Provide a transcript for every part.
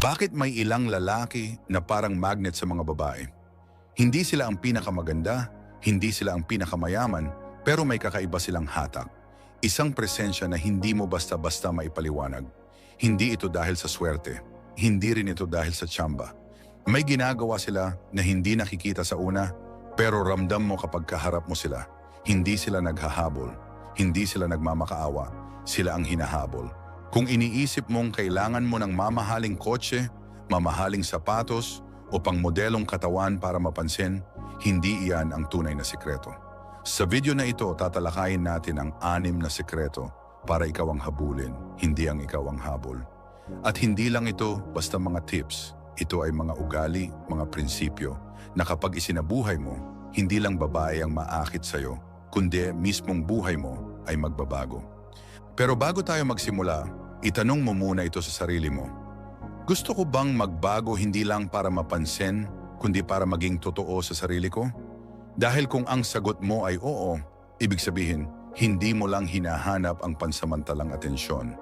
Bakit may ilang lalaki na parang magnet sa mga babae? Hindi sila ang pinakamaganda, hindi sila ang pinakamayaman, pero may kakaiba silang hatak. Isang presensya na hindi mo basta-basta maipaliwanag. Hindi ito dahil sa swerte. Hindi rin ito dahil sa tsamba. May ginagawa sila na hindi nakikita sa una, pero ramdam mo kapag kaharap mo sila. Hindi sila naghahabol. Hindi sila nagmamakaawa. Sila ang hinahabol. Kung iniisip mong kailangan mo ng mamahaling kotse, mamahaling sapatos, o pang modelong katawan para mapansin, hindi iyan ang tunay na sikreto. Sa video na ito, tatalakayin natin ang anim na sikreto para ikaw ang habulin, hindi ang ikaw ang habol. At hindi lang ito basta mga tips. Ito ay mga ugali, mga prinsipyo na kapag isinabuhay mo, hindi lang babae ang maakit sa'yo, kundi mismong buhay mo ay magbabago. Pero bago tayo magsimula, itanong mo muna ito sa sarili mo. Gusto ko bang magbago hindi lang para mapansin, kundi para maging totoo sa sarili ko? Dahil kung ang sagot mo ay oo, ibig sabihin, hindi mo lang hinahanap ang pansamantalang atensyon.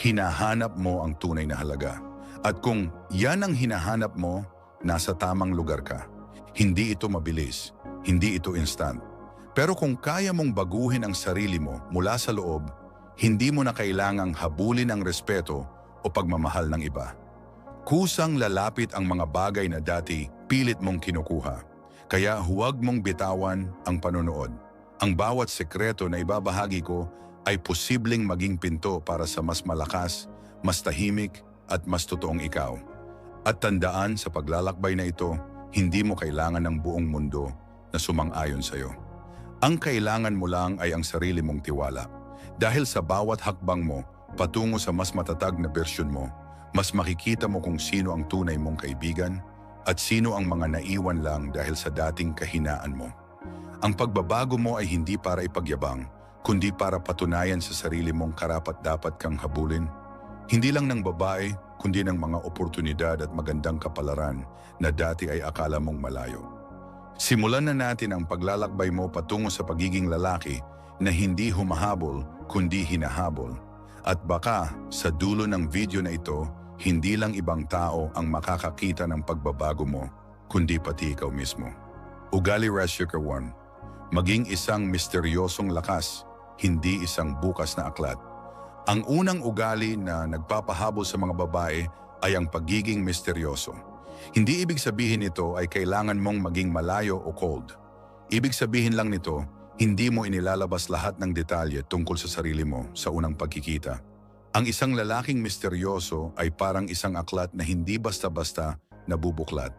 Hinahanap mo ang tunay na halaga. At kung yan ang hinahanap mo, nasa tamang lugar ka. Hindi ito mabilis, hindi ito instant. Pero kung kaya mong baguhin ang sarili mo mula sa loob, hindi mo na kailangang habulin ang respeto o pagmamahal ng iba. Kusang lalapit ang mga bagay na dati pilit mong kinukuha. Kaya huwag mong bitawan ang panonood. Ang bawat sekreto na ibabahagi ko ay posibleng maging pinto para sa mas malakas, mas tahimik at mas totoong ikaw. At tandaan sa paglalakbay na ito, hindi mo kailangan ng buong mundo na sumang-ayon sa iyo. Ang kailangan mo lang ay ang sarili mong tiwala. Dahil sa bawat hakbang mo, patungo sa mas matatag na bersyon mo, mas makikita mo kung sino ang tunay mong kaibigan at sino ang mga naiwan lang dahil sa dating kahinaan mo. Ang pagbabago mo ay hindi para ipagyabang, kundi para patunayan sa sarili mong karapat-dapat kang habulin. Hindi lang ng babae, kundi ng mga oportunidad at magandang kapalaran na dati ay akala mong malayo. Simulan na natin ang paglalakbay mo patungo sa pagiging lalaki na hindi humahabol kundi hinahabol. At baka sa dulo ng video na ito, hindi lang ibang tao ang makakakita ng pagbabago mo, kundi pati ikaw mismo. Ugali Rashika 1 Maging isang misteryosong lakas, hindi isang bukas na aklat. Ang unang ugali na nagpapahabol sa mga babae ay ang pagiging misteryoso. Hindi ibig sabihin nito ay kailangan mong maging malayo o cold. Ibig sabihin lang nito, hindi mo inilalabas lahat ng detalye tungkol sa sarili mo sa unang pagkikita. Ang isang lalaking misteryoso ay parang isang aklat na hindi basta-basta nabubuklat.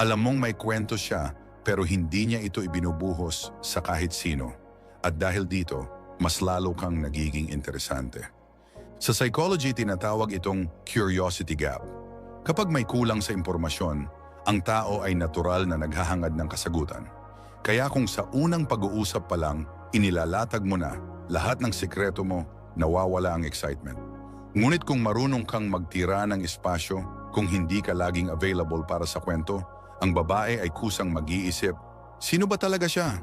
Alam mong may kwento siya pero hindi niya ito ibinubuhos sa kahit sino. At dahil dito, mas lalo kang nagiging interesante. Sa psychology, tinatawag itong curiosity gap. Kapag may kulang sa impormasyon, ang tao ay natural na naghahangad ng kasagutan. Kaya kung sa unang pag-uusap pa lang, inilalatag mo na lahat ng sikreto mo, nawawala ang excitement. Ngunit kung marunong kang magtira ng espasyo, kung hindi ka laging available para sa kwento, ang babae ay kusang mag-iisip, sino ba talaga siya?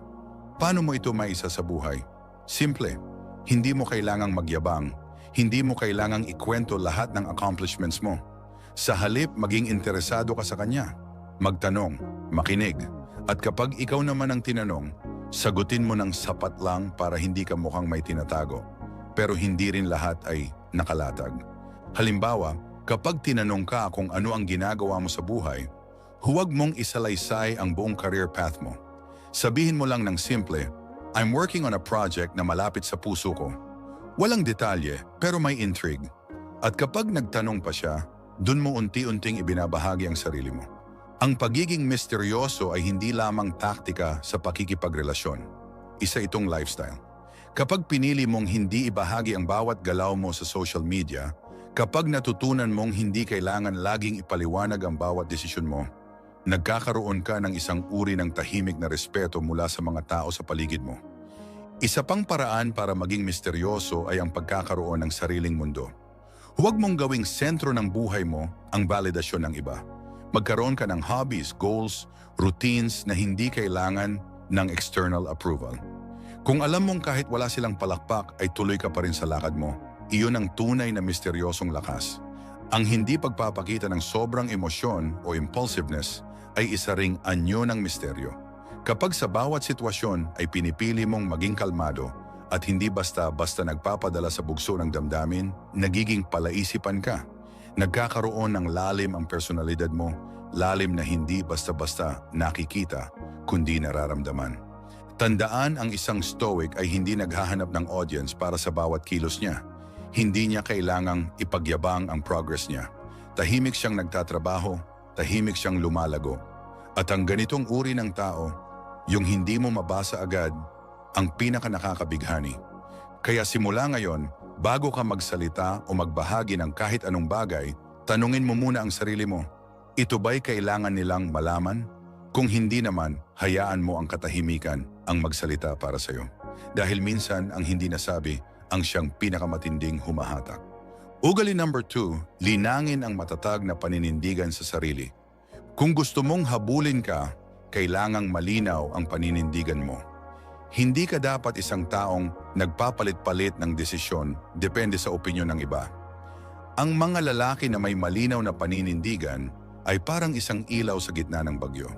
Paano mo ito maisa sa buhay? Simple, hindi mo kailangang magyabang, hindi mo kailangang ikwento lahat ng accomplishments mo. Sa halip, maging interesado ka sa kanya. Magtanong, makinig, at kapag ikaw naman ang tinanong, sagutin mo ng sapat lang para hindi ka mukhang may tinatago. Pero hindi rin lahat ay nakalatag. Halimbawa, kapag tinanong ka kung ano ang ginagawa mo sa buhay, huwag mong isalaysay ang buong career path mo. Sabihin mo lang ng simple, I'm working on a project na malapit sa puso ko. Walang detalye, pero may intrigue. At kapag nagtanong pa siya, dun mo unti-unting ibinabahagi ang sarili mo. Ang pagiging misteryoso ay hindi lamang taktika sa pakikipagrelasyon. Isa itong lifestyle. Kapag pinili mong hindi ibahagi ang bawat galaw mo sa social media, kapag natutunan mong hindi kailangan laging ipaliwanag ang bawat desisyon mo, nagkakaroon ka ng isang uri ng tahimik na respeto mula sa mga tao sa paligid mo. Isa pang paraan para maging misteryoso ay ang pagkakaroon ng sariling mundo. Huwag mong gawing sentro ng buhay mo ang validasyon ng iba. Magkaroon ka ng hobbies, goals, routines na hindi kailangan ng external approval. Kung alam mong kahit wala silang palakpak ay tuloy ka pa rin sa lakad mo, iyon ang tunay na misteryosong lakas. Ang hindi pagpapakita ng sobrang emosyon o impulsiveness ay isa ring anyo ng misteryo. Kapag sa bawat sitwasyon ay pinipili mong maging kalmado at hindi basta-basta nagpapadala sa bugso ng damdamin, nagiging palaisipan ka. Nagkakaroon ng lalim ang personalidad mo, lalim na hindi basta-basta nakikita, kundi nararamdaman. Tandaan ang isang stoic ay hindi naghahanap ng audience para sa bawat kilos niya. Hindi niya kailangang ipagyabang ang progress niya. Tahimik siyang nagtatrabaho, tahimik siyang lumalago. At ang ganitong uri ng tao, yung hindi mo mabasa agad, ang pinaka nakakabighani. Kaya simula ngayon, bago ka magsalita o magbahagi ng kahit anong bagay, tanungin mo muna ang sarili mo, ito ba'y kailangan nilang malaman? Kung hindi naman, hayaan mo ang katahimikan ang magsalita para sa'yo. Dahil minsan ang hindi nasabi ang siyang pinakamatinding humahatak. Ugali number two, linangin ang matatag na paninindigan sa sarili. Kung gusto mong habulin ka, kailangang malinaw ang paninindigan mo. Hindi ka dapat isang taong nagpapalit-palit ng desisyon depende sa opinyon ng iba. Ang mga lalaki na may malinaw na paninindigan ay parang isang ilaw sa gitna ng bagyo.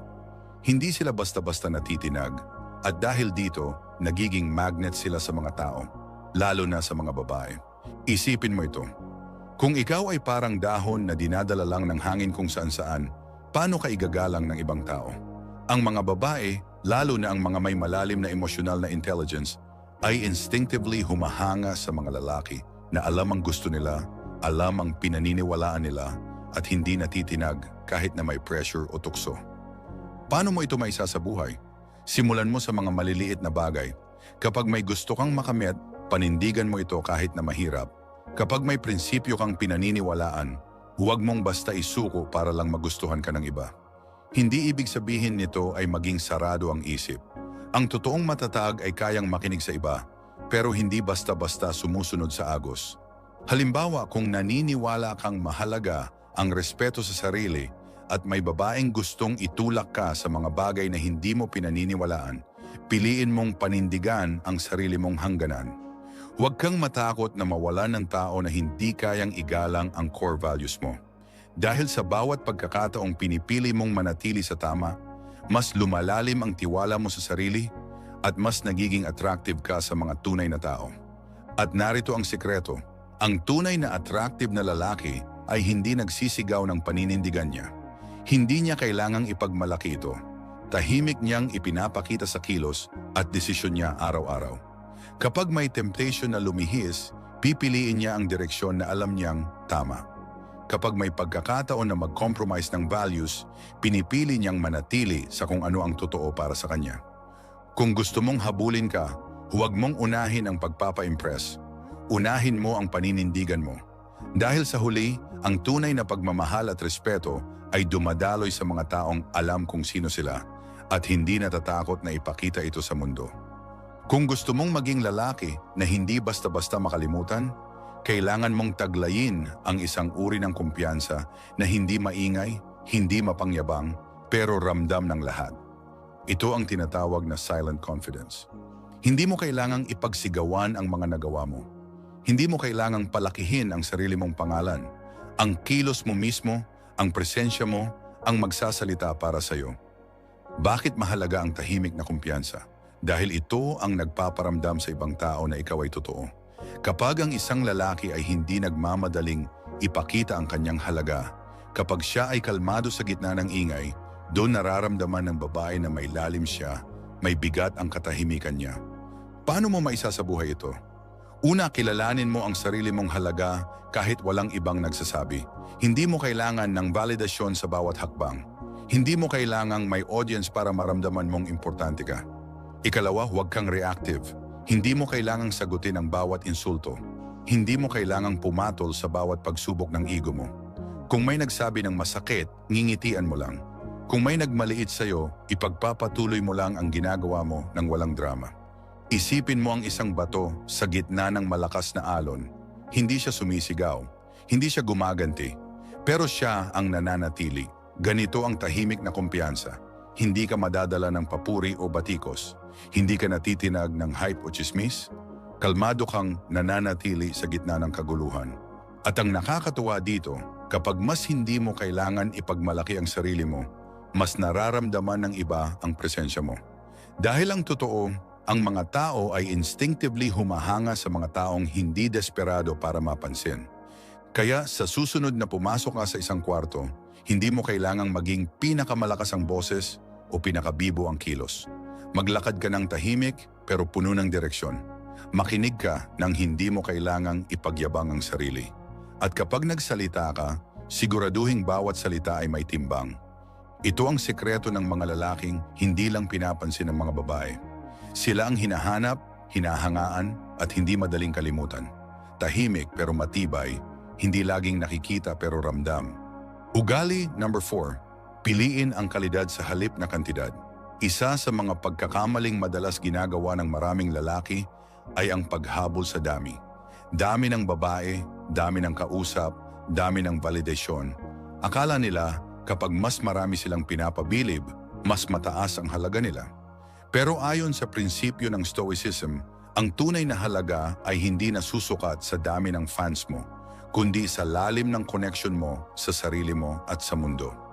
Hindi sila basta-basta natitinag at dahil dito, nagiging magnet sila sa mga tao, lalo na sa mga babae. Isipin mo ito. Kung ikaw ay parang dahon na dinadala lang ng hangin kung saan-saan, paano ka igagalang ng ibang tao? Ang mga babae, lalo na ang mga may malalim na emosyonal na intelligence, ay instinctively humahanga sa mga lalaki na alam ang gusto nila, alam ang pinaniniwalaan nila, at hindi natitinag kahit na may pressure o tukso. Paano mo ito maisa sa buhay? Simulan mo sa mga maliliit na bagay. Kapag may gusto kang makamit, panindigan mo ito kahit na mahirap. Kapag may prinsipyo kang pinaniniwalaan, huwag mong basta isuko para lang magustuhan ka ng iba. Hindi ibig sabihin nito ay maging sarado ang isip. Ang totoong matatag ay kayang makinig sa iba, pero hindi basta-basta sumusunod sa agos. Halimbawa, kung naniniwala kang mahalaga ang respeto sa sarili at may babaeng gustong itulak ka sa mga bagay na hindi mo pinaniniwalaan, piliin mong panindigan ang sarili mong hangganan. Huwag kang matakot na mawalan ng tao na hindi kayang igalang ang core values mo. Dahil sa bawat pagkakataong pinipili mong manatili sa tama, mas lumalalim ang tiwala mo sa sarili at mas nagiging attractive ka sa mga tunay na tao. At narito ang sikreto, ang tunay na attractive na lalaki ay hindi nagsisigaw ng paninindigan niya. Hindi niya kailangang ipagmalaki ito. Tahimik niyang ipinapakita sa kilos at desisyon niya araw-araw. Kapag may temptation na lumihis, pipiliin niya ang direksyon na alam niyang tama. Kapag may pagkakataon na mag-compromise ng values, pinipili niyang manatili sa kung ano ang totoo para sa kanya. Kung gusto mong habulin ka, huwag mong unahin ang pagpapa-impress. Unahin mo ang paninindigan mo. Dahil sa huli, ang tunay na pagmamahal at respeto ay dumadaloy sa mga taong alam kung sino sila at hindi natatakot na ipakita ito sa mundo. Kung gusto mong maging lalaki na hindi basta-basta makalimutan, kailangan mong taglayin ang isang uri ng kumpiyansa na hindi maingay, hindi mapangyabang, pero ramdam ng lahat. Ito ang tinatawag na silent confidence. Hindi mo kailangang ipagsigawan ang mga nagawa mo. Hindi mo kailangang palakihin ang sarili mong pangalan. Ang kilos mo mismo, ang presensya mo, ang magsasalita para sa iyo. Bakit mahalaga ang tahimik na kumpiyansa? Dahil ito ang nagpaparamdam sa ibang tao na ikaw ay totoo. Kapag ang isang lalaki ay hindi nagmamadaling ipakita ang kanyang halaga, kapag siya ay kalmado sa gitna ng ingay, doon nararamdaman ng babae na may lalim siya, may bigat ang katahimikan niya. Paano mo maisa sa buhay ito? Una, kilalanin mo ang sarili mong halaga kahit walang ibang nagsasabi. Hindi mo kailangan ng validasyon sa bawat hakbang. Hindi mo kailangang may audience para maramdaman mong importante ka. Ikalawa, huwag kang reactive. Hindi mo kailangang sagutin ang bawat insulto. Hindi mo kailangang pumatol sa bawat pagsubok ng ego mo. Kung may nagsabi ng masakit, ngingitian mo lang. Kung may nagmaliit sa'yo, ipagpapatuloy mo lang ang ginagawa mo ng walang drama. Isipin mo ang isang bato sa gitna ng malakas na alon. Hindi siya sumisigaw, hindi siya gumaganti, pero siya ang nananatili. Ganito ang tahimik na kumpiyansa. Hindi ka madadala ng papuri o batikos. Hindi ka natitinag ng hype o chismis. Kalmado kang nananatili sa gitna ng kaguluhan. At ang nakakatuwa dito, Kapag mas hindi mo kailangan ipagmalaki ang sarili mo, mas nararamdaman ng iba ang presensya mo. Dahil ang totoo, ang mga tao ay instinctively humahanga sa mga taong hindi desperado para mapansin. Kaya sa susunod na pumasok ka sa isang kwarto, hindi mo kailangang maging pinakamalakas ang boses o pinakabibo ang kilos. Maglakad ka ng tahimik pero puno ng direksyon. Makinig ka nang hindi mo kailangang ipagyabang ang sarili. At kapag nagsalita ka, siguraduhing bawat salita ay may timbang. Ito ang sekreto ng mga lalaking hindi lang pinapansin ng mga babae. Sila ang hinahanap, hinahangaan at hindi madaling kalimutan. Tahimik pero matibay, hindi laging nakikita pero ramdam. Ugali number 4. Piliin ang kalidad sa halip na kantidad. Isa sa mga pagkakamaling madalas ginagawa ng maraming lalaki ay ang paghabol sa dami. Dami ng babae, dami ng kausap, dami ng validasyon. Akala nila kapag mas marami silang pinapabilib, mas mataas ang halaga nila. Pero ayon sa prinsipyo ng Stoicism, ang tunay na halaga ay hindi nasusukat sa dami ng fans mo, kundi sa lalim ng connection mo sa sarili mo at sa mundo.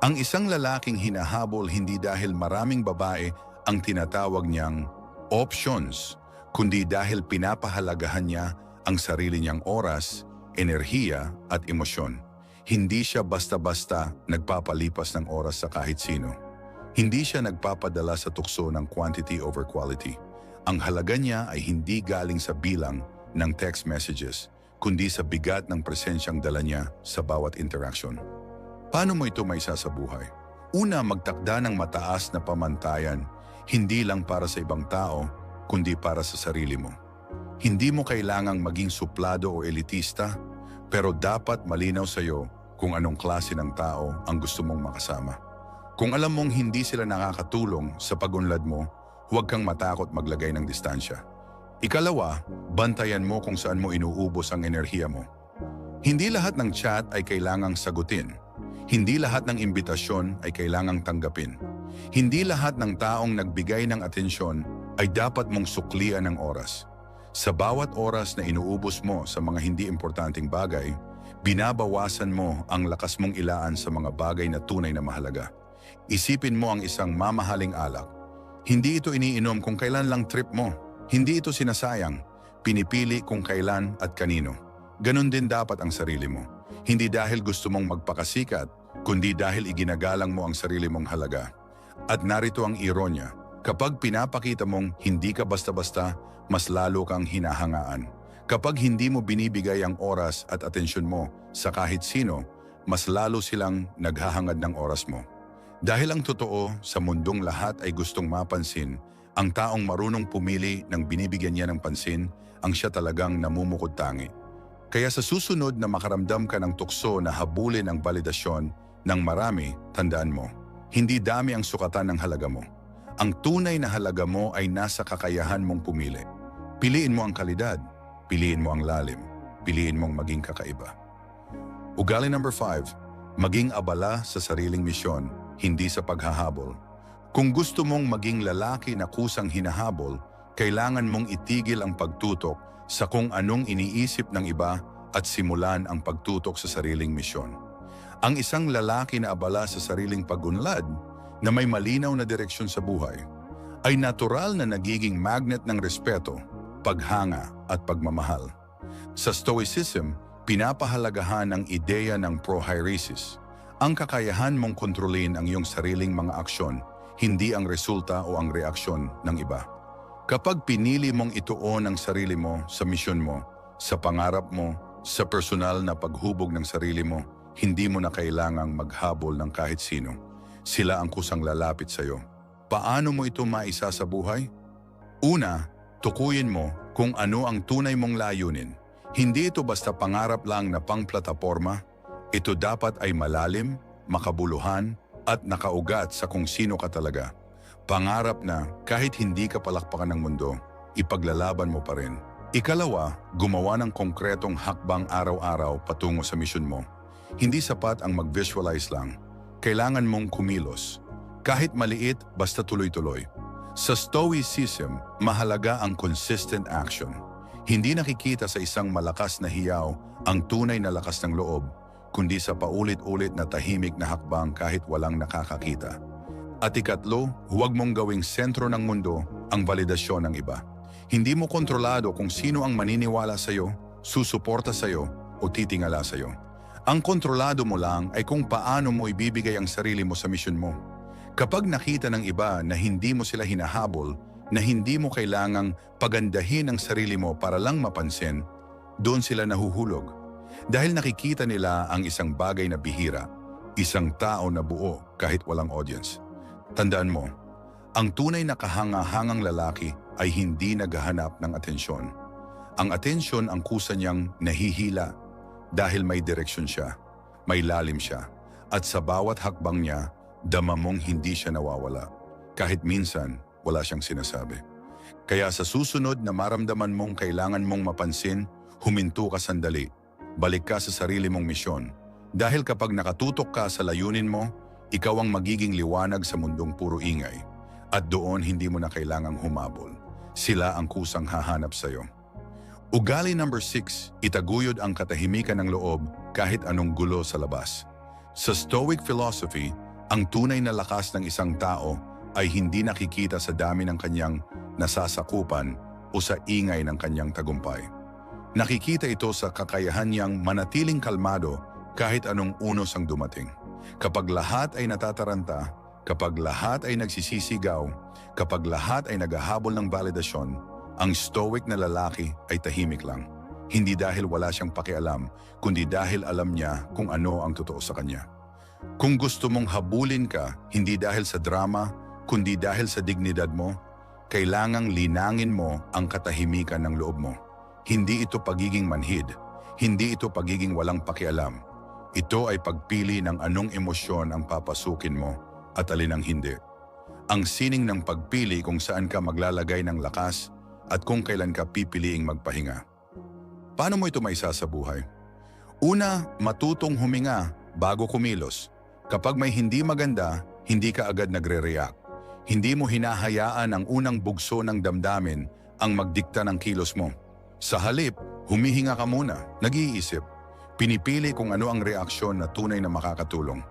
Ang isang lalaking hinahabol hindi dahil maraming babae ang tinatawag niyang options, kundi dahil pinapahalagahan niya ang sarili niyang oras, enerhiya at emosyon. Hindi siya basta-basta nagpapalipas ng oras sa kahit sino. Hindi siya nagpapadala sa tukso ng quantity over quality. Ang halaga niya ay hindi galing sa bilang ng text messages, kundi sa bigat ng presensyang dala niya sa bawat interaction. Paano mo ito may sa? Una, magtakda ng mataas na pamantayan, hindi lang para sa ibang tao, kundi para sa sarili mo. Hindi mo kailangang maging suplado o elitista, pero dapat malinaw sa iyo kung anong klase ng tao ang gusto mong makasama. Kung alam mong hindi sila nakakatulong sa pagunlad mo, huwag kang matakot maglagay ng distansya. Ikalawa, bantayan mo kung saan mo inuubos ang enerhiya mo. Hindi lahat ng chat ay kailangang sagutin. Hindi lahat ng imbitasyon ay kailangang tanggapin. Hindi lahat ng taong nagbigay ng atensyon ay dapat mong suklian ng oras. Sa bawat oras na inuubos mo sa mga hindi importanteng bagay, binabawasan mo ang lakas mong ilaan sa mga bagay na tunay na mahalaga. Isipin mo ang isang mamahaling alak. Hindi ito iniinom kung kailan lang trip mo. Hindi ito sinasayang. Pinipili kung kailan at kanino. Ganon din dapat ang sarili mo. Hindi dahil gusto mong magpakasikat, kundi dahil iginagalang mo ang sarili mong halaga. At narito ang ironya. Kapag pinapakita mong hindi ka basta-basta, mas lalo kang hinahangaan. Kapag hindi mo binibigay ang oras at atensyon mo sa kahit sino, mas lalo silang naghahangad ng oras mo. Dahil ang totoo, sa mundong lahat ay gustong mapansin, ang taong marunong pumili ng binibigyan niya ng pansin, ang siya talagang namumukod tangi. Kaya sa susunod na makaramdam ka ng tukso na habulin ang validasyon ng marami, tandaan mo, hindi dami ang sukatan ng halaga mo. Ang tunay na halaga mo ay nasa kakayahan mong pumili. Piliin mo ang kalidad, piliin mo ang lalim, piliin mong maging kakaiba. Ugali number 5, maging abala sa sariling misyon hindi sa paghahabol. Kung gusto mong maging lalaki na kusang hinahabol, kailangan mong itigil ang pagtutok sa kung anong iniisip ng iba at simulan ang pagtutok sa sariling misyon. Ang isang lalaki na abala sa sariling pagunlad na may malinaw na direksyon sa buhay ay natural na nagiging magnet ng respeto, paghanga at pagmamahal. Sa Stoicism, pinapahalagahan ang ideya ng prohairesis ang kakayahan mong kontrolin ang iyong sariling mga aksyon, hindi ang resulta o ang reaksyon ng iba. Kapag pinili mong ituon ang sarili mo sa misyon mo, sa pangarap mo, sa personal na paghubog ng sarili mo, hindi mo na kailangang maghabol ng kahit sino. Sila ang kusang lalapit sa iyo. Paano mo ito maisa sa buhay? Una, tukuyin mo kung ano ang tunay mong layunin. Hindi ito basta pangarap lang na pang-plataforma ito dapat ay malalim, makabuluhan, at nakaugat sa kung sino ka talaga. Pangarap na kahit hindi ka palakpakan ng mundo, ipaglalaban mo pa rin. Ikalawa, gumawa ng konkretong hakbang araw-araw patungo sa misyon mo. Hindi sapat ang mag-visualize lang. Kailangan mong kumilos. Kahit maliit, basta tuloy-tuloy. Sa Stoicism, mahalaga ang consistent action. Hindi nakikita sa isang malakas na hiyaw ang tunay na lakas ng loob kundi sa paulit-ulit na tahimik na hakbang kahit walang nakakakita. At ikatlo, huwag mong gawing sentro ng mundo ang validasyon ng iba. Hindi mo kontrolado kung sino ang maniniwala sa'yo, susuporta sa'yo, o titingala sa'yo. Ang kontrolado mo lang ay kung paano mo ibibigay ang sarili mo sa misyon mo. Kapag nakita ng iba na hindi mo sila hinahabol, na hindi mo kailangang pagandahin ang sarili mo para lang mapansin, doon sila nahuhulog. Dahil nakikita nila ang isang bagay na bihira, isang tao na buo kahit walang audience. Tandaan mo, ang tunay na kahanga-hangang lalaki ay hindi naghahanap ng atensyon. Ang atensyon ang kusa niyang nahihila dahil may direksyon siya, may lalim siya, at sa bawat hakbang niya, dama mong hindi siya nawawala. Kahit minsan, wala siyang sinasabi. Kaya sa susunod na maramdaman mong kailangan mong mapansin, huminto ka sandali. Balik ka sa sarili mong misyon. Dahil kapag nakatutok ka sa layunin mo, ikaw ang magiging liwanag sa mundong puro ingay. At doon hindi mo na kailangang humabol. Sila ang kusang hahanap sa'yo. Ugali number 6, itaguyod ang katahimikan ng loob kahit anong gulo sa labas. Sa Stoic philosophy, ang tunay na lakas ng isang tao ay hindi nakikita sa dami ng kanyang nasasakupan o sa ingay ng kanyang tagumpay. Nakikita ito sa kakayahan niyang manatiling kalmado kahit anong unos ang dumating. Kapag lahat ay natataranta, kapag lahat ay nagsisisigaw, kapag lahat ay naghahabol ng validasyon, ang stoic na lalaki ay tahimik lang. Hindi dahil wala siyang pakialam, kundi dahil alam niya kung ano ang totoo sa kanya. Kung gusto mong habulin ka, hindi dahil sa drama, kundi dahil sa dignidad mo, kailangang linangin mo ang katahimikan ng loob mo. Hindi ito pagiging manhid, hindi ito pagiging walang pakialam. Ito ay pagpili ng anong emosyon ang papasukin mo at alin ang hindi. Ang sining ng pagpili kung saan ka maglalagay ng lakas at kung kailan ka pipiliing magpahinga. Paano mo ito maisa sa buhay? Una, matutong huminga bago kumilos. Kapag may hindi maganda, hindi ka agad nagre-react. Hindi mo hinahayaan ang unang bugso ng damdamin ang magdikta ng kilos mo. Sa halip, humihinga ka muna, nag-iisip. Pinipili kung ano ang reaksyon na tunay na makakatulong.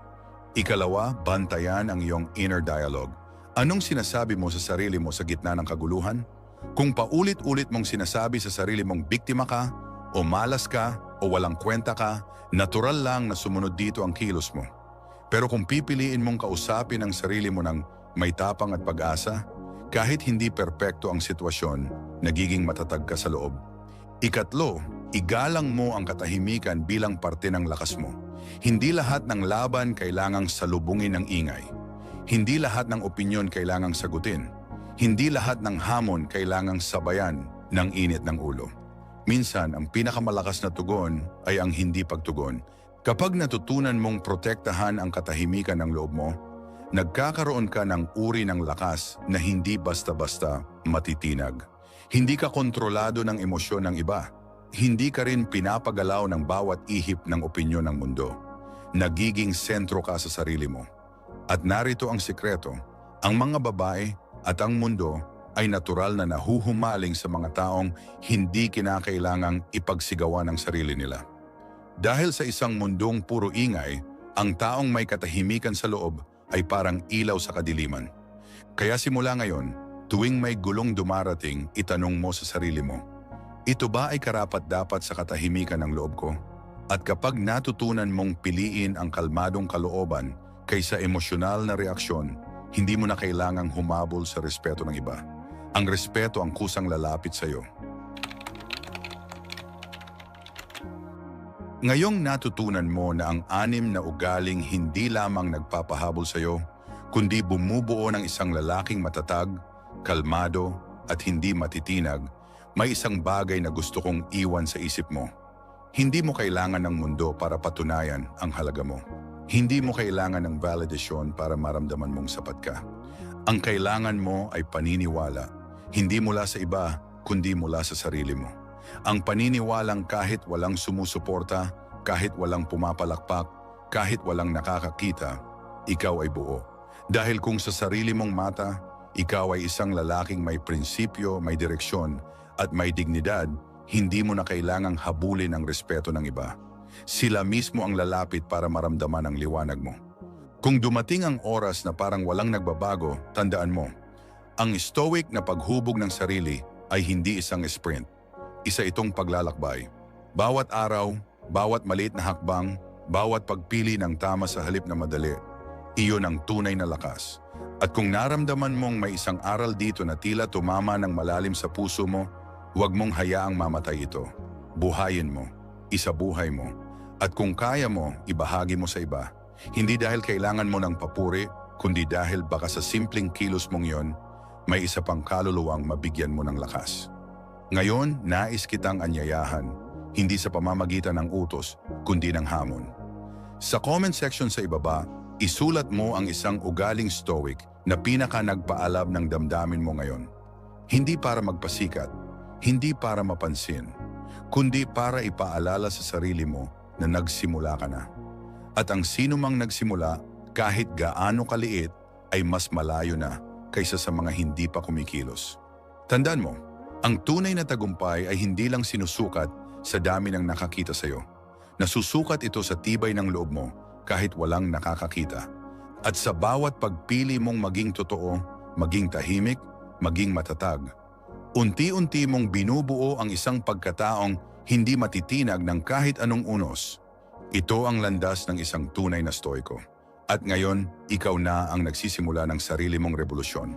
Ikalawa, bantayan ang iyong inner dialogue. Anong sinasabi mo sa sarili mo sa gitna ng kaguluhan? Kung paulit-ulit mong sinasabi sa sarili mong biktima ka, o malas ka, o walang kwenta ka, natural lang na sumunod dito ang kilos mo. Pero kung pipiliin mong kausapin ang sarili mo ng may tapang at pag-asa, kahit hindi perpekto ang sitwasyon, nagiging matatag ka sa loob. Ikatlo, igalang mo ang katahimikan bilang parte ng lakas mo. Hindi lahat ng laban kailangang salubungin ng ingay. Hindi lahat ng opinyon kailangang sagutin. Hindi lahat ng hamon kailangang sabayan ng init ng ulo. Minsan, ang pinakamalakas na tugon ay ang hindi pagtugon. Kapag natutunan mong protektahan ang katahimikan ng loob mo, nagkakaroon ka ng uri ng lakas na hindi basta-basta matitinag. Hindi ka kontrolado ng emosyon ng iba. Hindi ka rin pinapagalaw ng bawat ihip ng opinyon ng mundo. Nagiging sentro ka sa sarili mo. At narito ang sikreto, ang mga babae at ang mundo ay natural na nahuhumaling sa mga taong hindi kinakailangang ipagsigawan ng sarili nila. Dahil sa isang mundong puro ingay, ang taong may katahimikan sa loob ay parang ilaw sa kadiliman. Kaya simula ngayon, tuwing may gulong dumarating, itanong mo sa sarili mo, ito ba ay karapat dapat sa katahimikan ng loob ko? At kapag natutunan mong piliin ang kalmadong kalooban kaysa emosyonal na reaksyon, hindi mo na kailangang humabol sa respeto ng iba. Ang respeto ang kusang lalapit sa iyo. Ngayong natutunan mo na ang anim na ugaling hindi lamang nagpapahabol sa iyo, kundi bumubuo ng isang lalaking matatag, kalmado, at hindi matitinag, may isang bagay na gusto kong iwan sa isip mo. Hindi mo kailangan ng mundo para patunayan ang halaga mo. Hindi mo kailangan ng validation para maramdaman mong sapat ka. Ang kailangan mo ay paniniwala, hindi mula sa iba, kundi mula sa sarili mo. Ang paniniwalang kahit walang sumusuporta, kahit walang pumapalakpak, kahit walang nakakakita, ikaw ay buo. Dahil kung sa sarili mong mata, ikaw ay isang lalaking may prinsipyo, may direksyon, at may dignidad, hindi mo na kailangang habulin ang respeto ng iba. Sila mismo ang lalapit para maramdaman ang liwanag mo. Kung dumating ang oras na parang walang nagbabago, tandaan mo, ang stoic na paghubog ng sarili ay hindi isang sprint. Isa itong paglalakbay. Bawat araw, bawat maliit na hakbang, bawat pagpili ng tama sa halip na madali, iyon ang tunay na lakas. At kung naramdaman mong may isang aral dito na tila tumama ng malalim sa puso mo, huwag mong hayaang mamatay ito. Buhayin mo, isabuhay mo, at kung kaya mo, ibahagi mo sa iba. Hindi dahil kailangan mo ng papuri, kundi dahil baka sa simpleng kilos mong yon, may isa pang kaluluwang mabigyan mo ng lakas. Ngayon, nais kitang anyayahan, hindi sa pamamagitan ng utos, kundi ng hamon. Sa comment section sa ibaba, isulat mo ang isang ugaling stoic na pinaka nagpaalab ng damdamin mo ngayon. Hindi para magpasikat, hindi para mapansin, kundi para ipaalala sa sarili mo na nagsimula ka na. At ang sino mang nagsimula, kahit gaano kaliit, ay mas malayo na kaysa sa mga hindi pa kumikilos. Tandaan mo, ang tunay na tagumpay ay hindi lang sinusukat sa dami ng nakakita sa iyo. Nasusukat ito sa tibay ng loob mo kahit walang nakakakita. At sa bawat pagpili mong maging totoo, maging tahimik, maging matatag, unti-unti mong binubuo ang isang pagkataong hindi matitinag ng kahit anong unos. Ito ang landas ng isang tunay na stoiko. At ngayon, ikaw na ang nagsisimula ng sarili mong revolusyon.